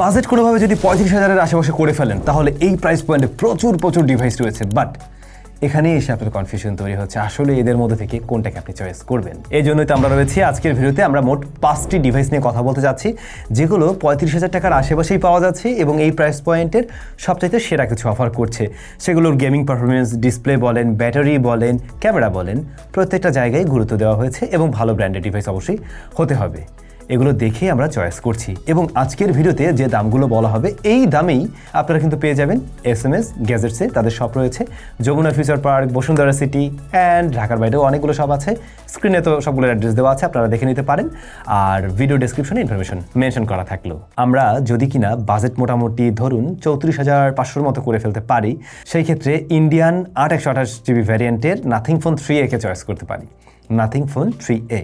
Budget কোনোভাবে যদি পঁয়ত্রিশ হাজারের আশেপাশে করে ফেলেন, তাহলে এই প্রাইস পয়েন্টে প্রচুর প্রচুর ডিভাইস রয়েছে। বাট এখানে এসে আপনার কনফিউশন তৈরি হচ্ছে। আসলে এদের মধ্যে থেকে কোনটাকে আপনি চয়েস করবেন? এই জন্যই তো আমরা রয়েছি। আজকের ভিডিওতে আমরা মোট পাঁচটি ডিভাইস নিয়ে কথা বলতে যাচ্ছি, যেগুলো পঁয়ত্রিশ হাজার টাকার আশেপাশেই পাওয়া যাচ্ছে এবং এই প্রাইস পয়েন্টের সবচাইতে সেরা কিছু অফার করছে। সেগুলোর গেমিং পারফরমেন্স ডিসপ্লে বলেন ব্যাটারি বলেন ক্যামেরা বলেন, প্রত্যেকটা জায়গায় গুরুত্ব দেওয়া হয়েছে এবং ভালো ব্র্যান্ডের ডিভাইস অবশ্যই হতে হবে। এগুলো দেখে আমরা চয়েস করছি। এবং আজকের ভিডিওতে যে দামগুলো বলা হবে, এই দামেই আপনারা কিন্তু পেয়ে যাবেন এস এম এস, গ্যাজেটসে তাদের শপ রয়েছে। Jamuna future park, Bashundhara city, and ঢাকার বাইরেও অনেকগুলো শপ আছে। স্ক্রিনে তো সবগুলোর অ্যাড্রেস দেওয়া আছে, আপনারা দেখে নিতে পারেন। আর ভিডিও ডেসক্রিপশনে ইনফরমেশন মেনশন করা থাকল। আমরা যদি কিনা বাজেট মোটামুটি ধরুন চৌত্রিশ হাজার পাঁচশোর মতো করে ফেলতে পারি, সেই ক্ষেত্রে ইন্ডিয়ান আট একশো আঠাশ জিবি ভ্যারিয়েন্টের নাথিং ফোন থ্রি একে চয়েস করতে পারি। নাথিং ফোন থ্রি এ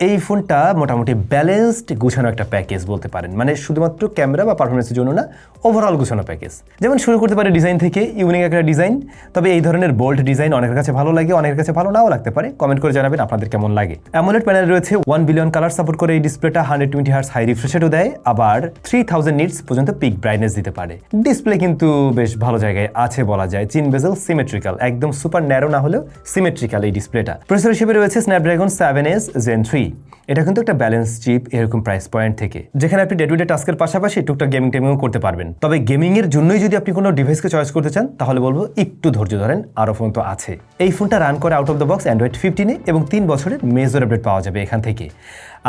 এই ফোনটা মোটামুটি ব্যালেন্সড গুছানো একটা প্যাকেজ বলতে পারেন। মানে শুধুমাত্র ক্যামেরা বা পারফরমেন্সের জন্য না ওভারঅল গুছানো প্যাকেজ যেমন শুরু করতে পারে ডিজাইন থেকে ইউনিক একটা ডিজাইন তবে এই ধরনের বোল্ড ডিজাইন অনেকের কাছে ভালো লাগে, অনেকের কাছে ভালো নাও লাগতে পারে। কমেন্ট করে জানাবেন আপনাদের কেমন লাগে। অ্যামোলেড প্যানেল রয়েছে ওয়ান বিলিয়ন কালার সাপোর্ট করে এই ডিসপ্লেটা হান্ড্রেড টোয়েন্টি হার্স হাই রিফ্রেশারও দেয়, আবার থ্রি থাউজেন্ড নিটস পর্যন্ত পিক ব্রাইটনেস দিতে পারে। ডিসপ্লে কিন্তু বেশ ভালো জায়গায় আছে বলা যায় চিন বেজেল সিমেট্রিক্যাল একদম সুপার ন্যারো না হলেও সিমেট্রিক্যাল এই ডিসপ্লেটা প্রসেসর হিসেবে রয়েছে Snapdragon seven S gen three এটা কিন্তু একটা ব্যালেন্স চিপ এরকম প্রাইস পয়েন্ট থেকে। যেখানে আপনি ডে টু ডে টাস্কের পাশাপাশি টুকটা গেমিং টেমিংও করতে পারবেন। তবে গেমিং এর জন্যই যদি আপনি কোনো ডিভাইসকে চয়েস করতে চান, তাহলে বলব একটু ধৈর্য ধরেন, আরও ফোন তো আছে। এই ফোনটা রান করে out of the box Android ফিফটিনে এবং তিন বছরের মেজর আপডেট পাওয়া যাবে এখান থেকে।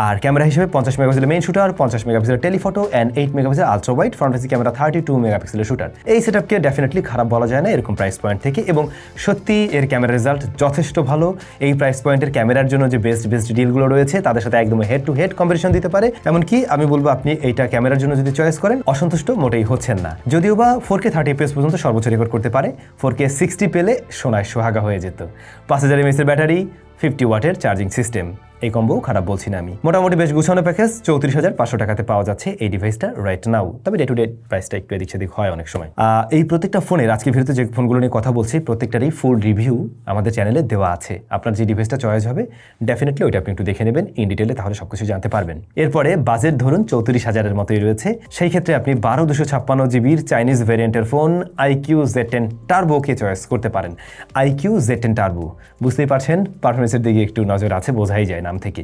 আর ক্যামেরা হিসেবে পঞ্চাশ মেগাপিক্সেলের মেইন শুটার পঞ্চাশ মেগাপিক্সেলের telephoto and eight megapixel ultra wide front camera thirty two মেগাপিক্সেলের শুটার এই সেটআপকে ডেফিনেটলি খারাপ বলা যায় না এরকম প্রাইস পয়েন্ট থেকে এবং সত্যি এর ক্যামেরা রেজাল্ট যথেষ্ট ভালো। এই প্রাইস পয়েন্টের ক্যামেরার জন্য যে বেস্ট বেস্ট ডিলগুলো রয়েছে, তাদের সাথে একদম হেড টু হেড কম্পিটিশন দিতে পারে। এমনকি আমি বলব আপনি এইটা ক্যামেরার জন্য যদি চয়েস করেন, অসন্তুষ্ট মোটেই হচ্ছেন না। যদিও বা ফোর কে থার্টি এপিএস পর্যন্ত সর্বোচ্চ রেকর্ড করতে পারে ফোর কে সিক্সটি পেলে সোনায় সোহাগা হয়ে যেত। পাঁচ হাজার এমএসের ব্যাটারি ফিফটি ওয়াটের চার্জিং সিস্টেম এই কম্বো খারাপ বলছি না আমি। মোটামুটি বেশ গুছানো প্যাকেজ চৌত্রিশ হাজার পাঁচশো টাকাতে পাওয়া যাচ্ছে এই ডিভাইসটা রাইট নাও তবে ডে টু ডে প্রাইসটা একটু এদিক সেদিক হয় অনেক সময়। এই প্রত্যেকটা ফোনের আজকে ভিডিওতে যে ফোনগুলো নিয়ে কথা বলছি, প্রত্যেকটারই ফুল রিভিউ আমাদের চ্যানেলে দেওয়া আছে। আপনার যে ডিভাইসটা চয়েস হবে ডেফিনেটলি ওইটা আপনি একটু দেখে নেবেন ইন ডিটেলে তাহলে সব কিছু জানতে পারবেন। এরপরে বাজেট ধরুন চৌত্রিশ হাজারের মতোই রয়েছে। সেই ক্ষেত্রে আপনি বারো দুশো ছাপ্পান্ন জিবির চাইনিজ ভ্যারিয়েন্টের ফোন আইকিউ জেড টেন টার্বোকে চয়েস করতে পারেন। আইকিউ জেড টেন টার্বো বুঝতেই পারছেন? পারফরমেন্সের দিকে একটু নজর আছে, বোঝাই যায় নাম থেকে।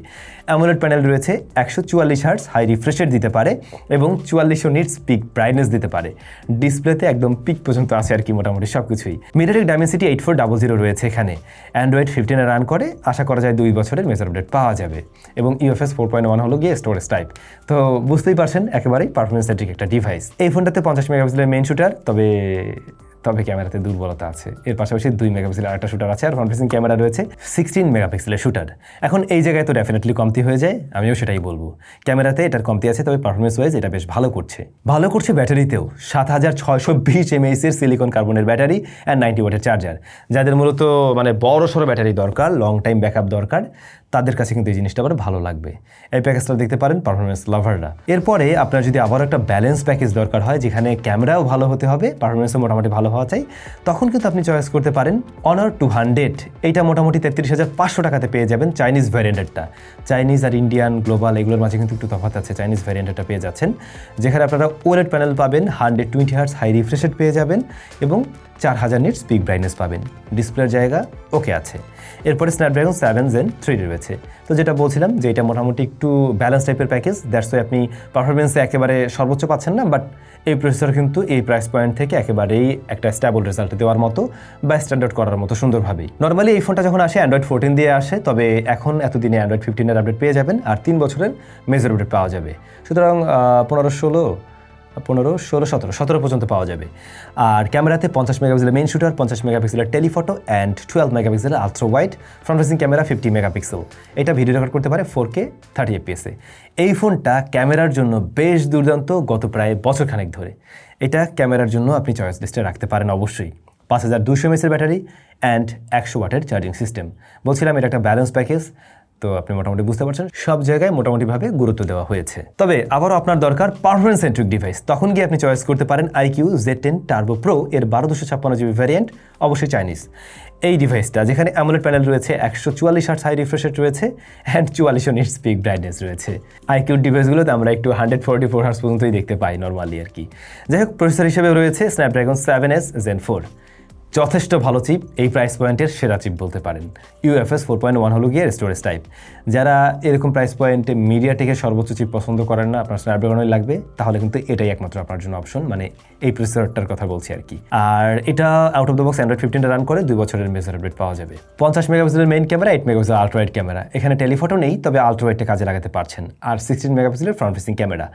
অ্যামোলেড প্যানেল রয়েছে, একশো চুয়াল্লিশ হার্টস হাই রিফ্রেশের দিতে পারে এবং চুয়াল্লিশশো নিটস পিক ব্রাইটনেস দিতে পারে। ডিসপ্লেতে একদম পিক পর্যন্ত আছে আর কি মোটামুটি সব কিছুই মিটারের Dimensity eight four double zero রয়েছে এখানে। অ্যান্ড্রয়েড ফিফটিনে রান করে, আশা করা যায় দুই বছরের মেজার আপডেট পাওয়া যাবে। এবং ইউএফএস ফোর পয়েন্ট ওয়ান হলো গিয়ে স্টোরেজ টাইপ তো বুঝতেই পারছেন, একেবারেই পারফরমেন্স সেন্ট্রিক একটা ডিভাইস এই ফোনটাতে পঞ্চাশ মেগাপিক্সেলের মেইন শুটার তবে তবে ক্যামেরাতে দুর্বলতা আছে। এর পাশাপাশি দুই মেগাপিক্সেলের আরেকটা শুটার আছে আর ফ্রন্ট ক্যামেরা রয়েছে সিক্সটিন মেগাপিক্সেলের শুটার এখন এই জায়গায় তো ডেফিনেটলি কমতি হয়ে যায়, আমিও সেটাই বলব। ক্যামেরাতে এটার কমতি আছে, তবে পারফরমেন্স ওয়াইজ এটা বেশ ভালো করছে। ভালো করছে ব্যাটারিতেও, সাত হাজার ছয়শো বিশ এমএইচ এর সিলিকন কার্বনের ব্যাটারি অ্যান্ড নাইনটি ওয়াটের চার্জার যাদের মূলত মানে বড় সড়ো ব্যাটারি দরকার লং টাইম ব্যাকআপ দরকার তাদের কাছে কিন্তু এই জিনিসটা আবার ভালো লাগবে। এই প্যাকেজটা দেখতে পারেন পারফরমেন্স লাভাররা এরপরে আপনার যদি আবার একটা ব্যালেন্স প্যাকেজ দরকার হয়, যেখানে ক্যামেরাও ভালো হতে হবে পারফরমেন্সও মোটামুটি ভালো হওয়া চাই, তখন কিন্তু আপনি চয়েস করতে পারেন অনার টু হান্ড্রেড এইটা মোটামুটি তেত্রিশ হাজার পাঁচশো টাকাতে পেয়ে যাবেন চাইনিজ ভ্যারিয়েন্টেরটা চাইনিজ আর ইন্ডিয়ান গ্লোবাল এগুলোর মাঝে কিন্তু একটু তফাৎ আছে চাইনিজ ভ্যারিয়েন্টটা পেয়ে যাচ্ছেন। যেখানে আপনারা ওলেড প্যানেল পাবেন hundred twenty hertz high refreshed পেয়ে যাবেন এবং চার হাজার নিট স্পিক ব্রাইটনেস পাবেন। ডিসপ্লের জায়গা ওকে আছে। এরপরে স্ন্যাপড্রাগন সেভেন জেন থ্রি রয়েছে। তো যেটা বলছিলাম যে এটা মোটামুটি একটু ব্যালেন্স টাইপের প্যাকেজ দ্যাটস ওয়াই আপনি পারফরমেন্সে একেবারে সর্বোচ্চ পাচ্ছেন না বাট এই প্রসেসর কিন্তু এই প্রাইস পয়েন্ট থেকে একেবারেই একটা স্ট্যাবল রেজাল্ট দেওয়ার মতো বা স্ট্যান্ডার্ড করার মতো সুন্দরভাবেই। নর্মালি এই ফোনটা যখন আসে অ্যান্ড্রয়েড ফোরটিন দিয়ে আসে, তবে এখন এতদিনে অ্যান্ড্রয়েড ফিফটিনের আপডেট পেয়ে যাবেন, আর তিন বছরের মেজর আপডেট পাওয়া যাবে। সুতরাং পনেরো ষোলো পনেরো, ষোলো, সতেরো সতেরো পর্যন্ত পাওয়া যাবে। আর ক্যামেরাতে পঞ্চাশ মেগাপিক্সেলের মেন শুটার পঞ্চাশ মেগাপিক্সেলের টেলিফটো অ্যান্ড টুয়েলভ মেগাপিক্সেলের ultra wide front facing camera fifty megapixel এটা ভিডিও রেকর্ড করতে পারে ফোর কে থার্টি এপিএসে এই ফোনটা ক্যামেরার জন্য বেশ দুর্দান্ত গত প্রায় বছরখানেক ধরে। এটা ক্যামেরার জন্য আপনি চয়েস লিস্টে রাখতে পারেন অবশ্যই। পাঁচ হাজার দুশো এমএসের ব্যাটারি অ্যান্ড একশো ওয়াটের চার্জিং সিস্টেম বলছিলাম এটা একটা ব্যালেন্স প্যাকেজ তো আপনি মোটামুটি বুঝতে পারছেন, সব জায়গায় মোটামুটিভাবে গুরুত্ব দেওয়া হয়েছে। তবে আবারও আপনার দরকার পারফরমেন্স সেন্ট্রিক ডিভাইস তখন গিয়ে আপনি চয়েস করতে পারেন iQOO Z ten turbo pro এর বারো দুশো ছাপ্পান্ন জিবি ভ্যারিয়েন্ট অবশ্যই চাইনিজ এই ডিভাইসটা যেখানে অ্যামোলেড প্যানেল রয়েছে, একশো চুয়াল্লিশ হার্টস হাই রিফ্রেশ রয়েছে অ্যান্ড চুয়াল্লিশ নিট স্পিক ব্রাইটনেস রয়েছে। আইকিউ ডিভাইসগুলোতে আমরা একটু হান্ড্রেড ফোর্টি ফোর হার্স পর্যন্তই দেখতে পাই নর্মালি আর কি। যাই হোক প্রসেসর হিসেবে রয়েছে Snapdragon seven S gen four যথেষ্ট ভালো চিপ, এই প্রাইস পয়েন্টের সেরা চিপ বলতে পারেন। ইউএফএস ফোর পয়েন্ট ওয়ান হলো গিয়ে স্টোরেজ টাইপ যারা এরকম প্রাইস পয়েন্টে মিডিয়া টেকের সর্বোচ্চ চিপ পছন্দ করেন না, আপনার স্ন্যাপড্রাগনই লাগবে, তাহলে কিন্তু এটাই একমাত্র আপনার জন্য অপশন মানে এই প্রসেসরটার কথা বলছি আর কি। আর এটা out of the box Android ফিফটিনটা run করে দুই বছরের মেজার আপডেট পাওয়া যাবে। পঞ্চাশ মেগাপিক্সেলের main camera eight megapixel ultrawide camera এখানে টেলিফটো নেই, তবে আল্ট্রাওয়াইডটা কাজে লাগাতে পারছেন। আর সিক্সটিন মেগাপিক্সেলের front facing camera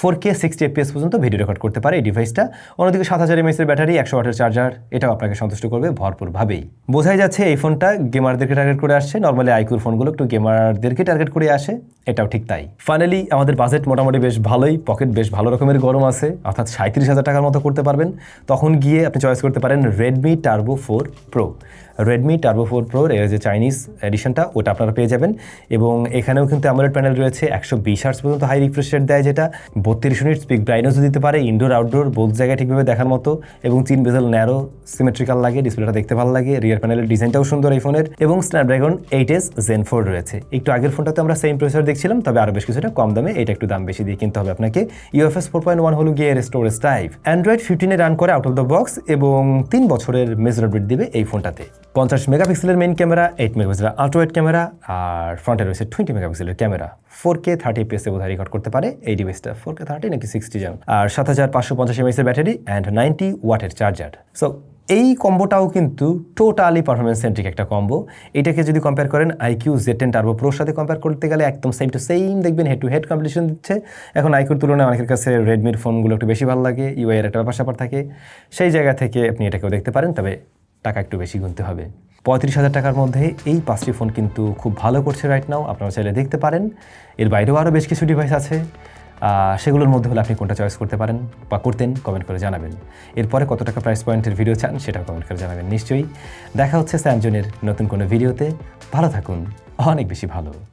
four K sixty FPS পর্যন্ত ভিডিও রেকর্ড করতে পারে এই ডিভাইসটা অন্যদিকে সাত হাজার এমএসের ব্যাটারি একশো ওয়াটের চার্জার এটাও আপনাকে সন্তুষ্ট করবে ভরপুরভাবেই। বোঝাই যাচ্ছে এই ফোনটা গেমারদেরকে টার্গেট করে আসছে। নর্মালি আইকুর ফোনগুলো একটু গেমারদেরকে টার্গেট করে আসে। এটাও ঠিক তাই। ফাইনালি আমাদের বাজেট মোটামুটি বেশ ভালোই পকেট বেশ ভালো রকমের গরম আছে, অর্থাৎ সাঁত্রিশ হাজার টাকার মতো করতে পারবেন। তখন গিয়ে আপনি চয়েস করতে পারেন Redmi turbo four pro Redmi turbo four প্রোর এর যে চাইনিজ এডিশনটা ওটা আপনারা পেয়ে যাবেন। এবং এখানেও কিন্তু অ্যামোলেড প্যানেল রয়েছে, একশো বিশ হার্স পর্যন্ত হাই রিফ্রেশ রেট দেয়, যেটা বত্রিশ ইউনিট স্পিক ব্রাইটনেসও দিতে পারে ইনডোর আউটডোর বোধ জায়গায় ঠিকভাবে দেখার মতো। এবং তিন বেজেল ন্যারো সিমেট্রিক্যাল লাগে ডিসপ্লেটা দেখতে ভালো লাগে রিয়ার প্যানেলের ডিজাইনটাও সুন্দর এই ফোনের এবং Snapdragon eight S gen four রয়েছে। একটু আগের ফোনটাতে আমরা সেম প্রসেসর দেখছিলাম, তবে আরও বেশ কিছুটা কম দামে এটা একটু দাম বেশি দিয়ে কিনতে হবে আপনাকে। ইউএফএস ফোর পয়েন্ট ওয়ান হলো গিয়ে স্টোরেজ টাইপ অ্যান্ড্রয়েড ফিফটিনে রান করে আউট অফ দ্য বক্স এবং তিন বছরের মেজার আপডেট দিবে এই ফোনটাতে। পঞ্চাশ মেগাপিক্সেলের মেইন ক্যামেরা এইট মেগাপিক্সেলের আল্ট্রাওয়েড ক্যামেরা আর ফ্রন্টে রয়েছে টোয়েন্টি মেগাপিক্সেলের ক্যামেরা ফোর কে থার্টি পিএসে বোধহয় রেকর্ড করতে পারে এই ডিভাইসটা ফোর কে থার্টি নাকি সিক্সটি জন। আর সাত হাজার পাঁচশো পঞ্চাশ এমএসের ব্যাটারি অ্যান্ড নাইনটি ওয়াটের চার্জার সো এই কম্বোটাও কিন্তু টোটালি পারফরমেন্স সেন্ট্রিক একটা কম্বো। এটাকে যদি কম্পেয়ার করেন আইকিউ জেড টেন টার্বো প্রোর সাথে কম্পেয়ার করতে গেলে একদম সেম টু সেম দেখবেন হেড টু হেড কম্পিটিশন দিচ্ছে। এখন আইকিউর তুলনায় অনেকের কাছে রেডমির ফোনগুলো একটু বেশি ভালো লাগে ইউআইয়ের একটা ব্যাপার স্যাপার থাকে। সেই জায়গা থেকে আপনি এটাকেও দেখতে পারেন, তবে টাকা একটু বেশি গুনতে হবে। পঁয়ত্রিশ হাজার টাকার মধ্যে এই পাঁচটি ফোন কিন্তু খুব ভালো করছে রাইট নাও আপনারা চাইলে দেখতে পারেন। এর বাইরেও আরও বেশ কিছু ডিভাইস আছে। সেগুলোর মধ্যে হলে আপনি কোনটা চয়েস করতে পারেন বা করতেন কমেন্ট করে জানাবেন। এরপরে কত টাকা প্রাইস পয়েন্টের ভিডিও চান সেটাও কমেন্ট করে জানাবেন, নিশ্চয়ই। দেখা হচ্ছে স্যামজনের নতুন কোনো ভিডিওতে ভালো থাকুন, অনেক বেশি ভালো।